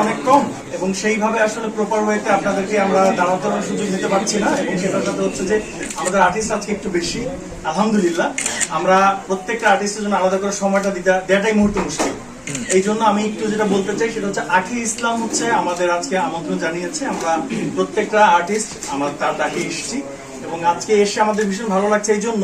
অনেক কম, এবং সেইভাবে আসলে প্রপার ওয়েতে আপনাদেরকে আমরা সুযোগ পারছি না, এবং সেটার সাথে হচ্ছে যে আমাদের আর্টিস্ট আজকে একটু বেশি, আলহামদুলিল্লাহ। আমরা প্রত্যেকটা আর্টিস্টের জন্য আলাদা করে সময়টা দিতে দেওয়াটাই মুশকিল। এই জন্য আমি একটু যেটা বলতে চাই, সেটা হচ্ছে আখি ইসলাম হচ্ছে আমাদের আজকে আমন্ত্রণ জানিয়েছে। আমরা প্রত্যেকটা আর্টিস্ট আমার তার ডাকে এসেছি, এবং আজকে এসে আমাদের ভীষণ ভালো লাগছে। এই জন্য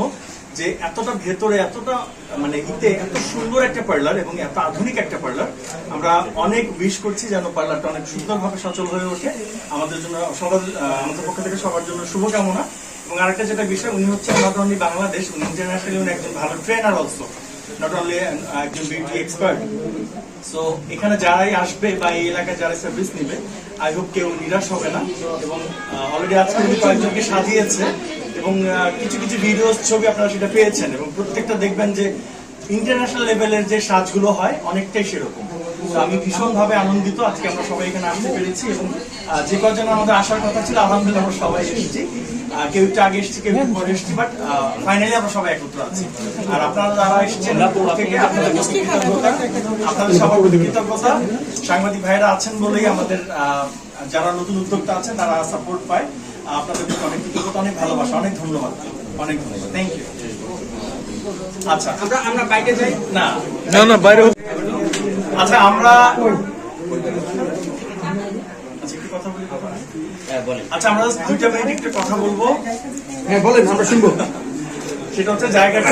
যে এতটা ভেতরে, এতটা মানে ইতে এত সুন্দর একটা পার্লার এবং এত আধুনিক একটা পার্লার, আমরা অনেক উইশ করছি যেন পার্লারটা অনেক সুন্দরভাবে সচল হয়ে ওঠে। আমাদের জন্য সবার আমাদের পক্ষ থেকে সবার জন্য শুভকামনা। এবং আরেকটা যেটা বিষয়, উনি হচ্ছে নট অনলি বাংলাদেশ, উনি ইন্টারন্যাশনালি উনি একজন ভালো ট্রেনার অলসো নট অনলি একজন বিউটি এক্সপার্ট সো এখানে যারাই আসবে বা এই এলাকায় যারা সার্ভিস নেবে আই হোপ কেউ নিরাশ হবে না। এবং অলরেডি আজকে উনি কয়েকজনকে সাজিয়েছে। এবং কিছু কিছু ভিডিও ছবি আপনারা সেটা পেয়েছেন। এবং প্রত্যেকটা দেখবেন যে ইন্টারন্যাশনাল লেভেলের যে সাজগুলো হয় অনেকটাই সেরকম। তো আমি ভীষণ ভাবে আনন্দিত। আজকে আমরা সবাই এখানে আসতে পেরেছি এবং যে কজন আমাদের আসার কথা ছিল আলহামদুলিল্লাহ আমরা সবাই এসেছি। কেউ একটু আগে এসেছি কেউ একটু পরে এসেছি বাট ফাইনালি আমরা সবাই একত্র আছি। আর আপনারা যারা এসেছেন থেকে আপনাদের কৃতজ্ঞতা। আপনাদের সবার প্রতি কৃতজ্ঞতা। সাংবাদিক ভাইরা আছেন বলেই আমাদের আহ, যারা নতুন উদ্যোক্তা আছেন তারা সাপোর্ট পায়। আপনাদের অনেক কৃতজ্ঞতা অনেক ভালোবাসা অনেক ধন্যবাদ। অনেক ধন্যবাদ। থ্যাংক ইউ আচ্ছা আমরা আমরা বাইরে যাই? না। না না বাইরে আচ্ছা আমরা আচ্ছা বলি আচ্ছা আমরা দুইটা মিনিট একটু কথা বলব। হ্যাঁ বলেন আমরা শুনব। সেটা হচ্ছে জায়গাটা